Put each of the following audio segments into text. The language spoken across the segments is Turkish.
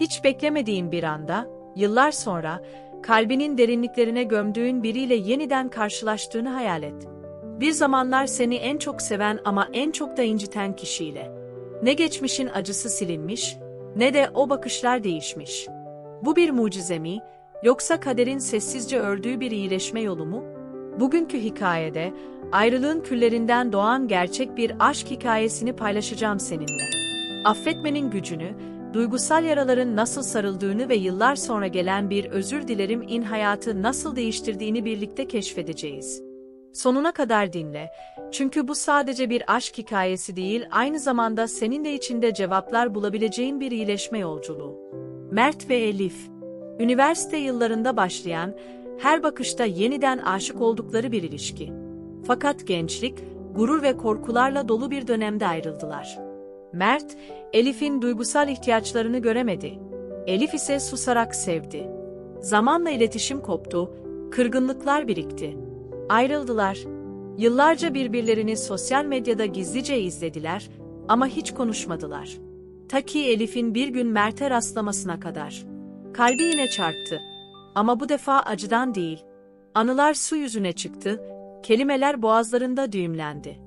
Hiç beklemediğin bir anda, yıllar sonra, kalbinin derinliklerine gömdüğün biriyle yeniden karşılaştığını hayal et. Bir zamanlar seni en çok seven ama en çok da inciten kişiyle. Ne geçmişin acısı silinmiş, ne de o bakışlar değişmiş. Bu bir mucize mi, yoksa kaderin sessizce ördüğü bir iyileşme yolu mu? Bugünkü hikayede, ayrılığın küllerinden doğan gerçek bir aşk hikayesini paylaşacağım seninle. Affetmenin gücünü, duygusal yaraların nasıl sarıldığını ve yıllar sonra gelen bir özür dilerim in hayatı nasıl değiştirdiğini birlikte keşfedeceğiz. Sonuna kadar dinle. Çünkü bu sadece bir aşk hikayesi değil, aynı zamanda senin de içinde cevaplar bulabileceğin bir iyileşme yolculuğu. Mert ve Elif, üniversite yıllarında başlayan, her bakışta yeniden aşık oldukları bir ilişki. Fakat gençlik, gurur ve korkularla dolu bir dönemde ayrıldılar. Mert, Elif'in duygusal ihtiyaçlarını göremedi. Elif ise susarak sevdi. Zamanla iletişim koptu, kırgınlıklar birikti. Ayrıldılar. Yıllarca birbirlerini sosyal medyada gizlice izlediler ama hiç konuşmadılar. Ta ki Elif'in bir gün Mert'e rastlamasına kadar. Kalbi yine çarptı. Ama bu defa acıdan değil. Anılar su yüzüne çıktı, kelimeler boğazlarında düğümlendi.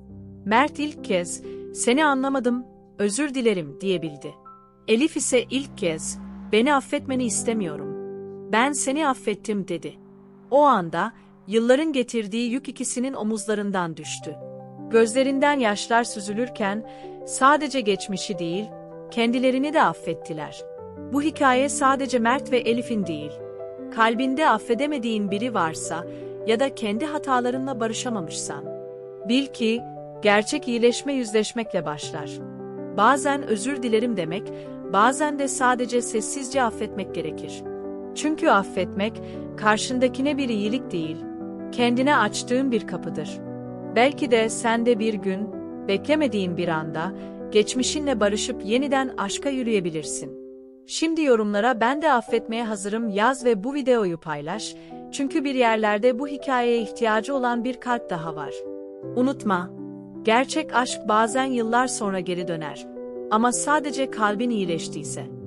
Mert ilk kez, seni anlamadım, özür dilerim diyebildi. Elif ise ilk kez, beni affetmeni istemiyorum. Ben seni affettim dedi. O anda, yılların getirdiği yük ikisinin omuzlarından düştü. Gözlerinden yaşlar süzülürken, sadece geçmişi değil, kendilerini de affettiler. Bu hikaye sadece Mert ve Elif'in değil. Kalbinde affedemediğin biri varsa ya da kendi hatalarınla barışamamışsan, bil ki gerçek iyileşme yüzleşmekle başlar. Bazen özür dilerim demek, bazen de sadece sessizce affetmek gerekir. Çünkü affetmek, karşındakine bir iyilik değil, kendine açtığın bir kapıdır. Belki de sen de bir gün, beklemediğin bir anda, geçmişinle barışıp yeniden aşka yürüyebilirsin. Şimdi yorumlara ben de affetmeye hazırım yaz ve bu videoyu paylaş, çünkü bir yerlerde bu hikayeye ihtiyacı olan bir kalp daha var. Unutma, gerçek aşk bazen yıllar sonra geri döner. Ama sadece kalbin iyileştiyse.